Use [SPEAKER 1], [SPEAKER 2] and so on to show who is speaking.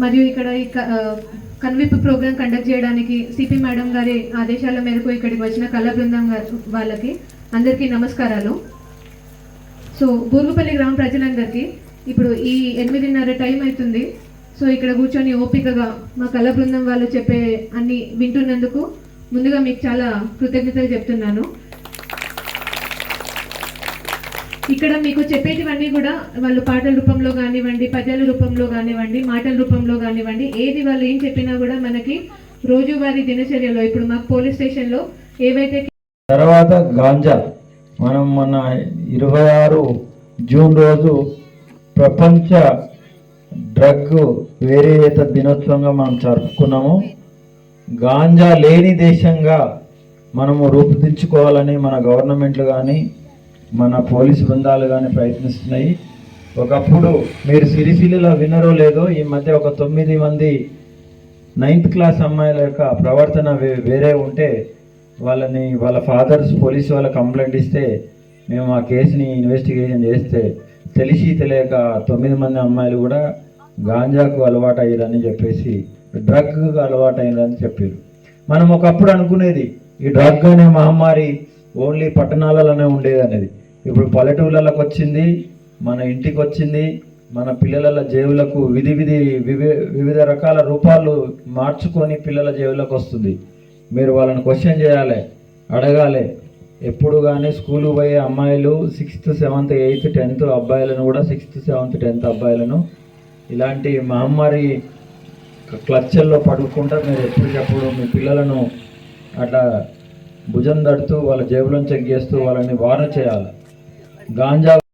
[SPEAKER 1] మరియు ఇక్కడ ఈ క- ఆ, ప్రోగ్రాం కండక్ట్ చేయడానికి సిపి మేడం గారి ఆదేశాల మేరకు ఇక్కడికి వచ్చిన కళా బృందం వాళ్ళకి అందరికీ నమస్కారాలు. సో బూరుగుపల్లి గ్రామ ప్రజలందరికీ ఇప్పుడు ఈ ఎనిమిదిన్నర టైం అవుతుంది. సో ఇక్కడ కూర్చొని ఓపికగా మా కళా బృందం వాళ్ళు చెప్పే అన్ని వింటున్నందుకు ముందుగా మీకు చాలా కృతజ్ఞతలు చెప్తున్నాను. ఇక్కడ మీకు చెప్పేటివన్నీ కూడా వాళ్ళు పాటల రూపంలో కానివ్వండి పద్యాల రూపంలో కానివ్వండి మాటల రూపంలో కానివ్వండి ఏది వాళ్ళు ఏం చెప్పినా కూడా మనకి రోజువారీ దినచర్యలో ఇప్పుడు మాకు పోలీస్ స్టేషన్లో ఏవైతే
[SPEAKER 2] తర్వాత గాంజా. మనం మన ఇరవై ఆరు జూన్ రోజు ప్రపంచ డ్రగ్ వేరేత దినోత్సవంగా మనం జరుపుకున్నాము. గాంజా లేని దేశంగా మనము రూపుదిద్దుకోవాలని మన గవర్నమెంట్లు కానీ మన పోలీస్ బృందాలు కానీ ప్రయత్నిస్తున్నాయి. ఒకప్పుడు మీరు సిరిసిల్లలో వినరో లేదో ఈ మధ్య ఒక తొమ్మిది మంది నైన్త్ క్లాస్ అమ్మాయిల యొక్క ప్రవర్తన వే- వేరే ఉంటే వాళ్ళని వాళ్ళ ఫాదర్స్ పోలీస్ వాళ్ళ కంప్లైంట్ ఇస్తే మేము ఆ కేసుని ఇన్వెస్టిగేషన్ చేస్తే తెలిసి తెలియక తొమ్మిది మంది అమ్మాయిలు కూడా గాంజాకు అలవాటు అయ్యారని చెప్పేసి డ్రగ్కు అలవాటు అయ్యారని చెప్పారు. మనం ఒకప్పుడు అనుకునేది ఈ డ్రగ్ అనే మహమ్మారి ఓన్లీ పట్టణాలలోనే ఉండేది అనేది. ఇప్పుడు పల్లెటూళ్ళలోకి వచ్చింది మన ఇంటికి వచ్చింది మన పిల్లల జేవులకు విధి విధి వివిధ రకాల రూపాలు మార్చుకొని పిల్లల జేవులకు వస్తుంది. మీరు వాళ్ళని క్వశ్చన్ చేయాలి అడగాలి. ఎప్పుడు కానీ స్కూల్ పోయే అమ్మాయిలు సిక్స్త్ సెవెంత్ ఎయిత్ టెన్త్ అబ్బాయిలను కూడా సిక్స్త్ సెవెంత్ టెన్త్ అబ్బాయిలను ఇలాంటి మహమ్మారి క్లచ్చల్లో పడుకుంటా మీరు ఎప్పటికప్పుడు మీ పిల్లలను అట్లా భుజం దడుతూ వాళ్ళ జేబులను చెక్ చేస్తూ వాళ్ళని వార్న్ చేయాలి. గాంజా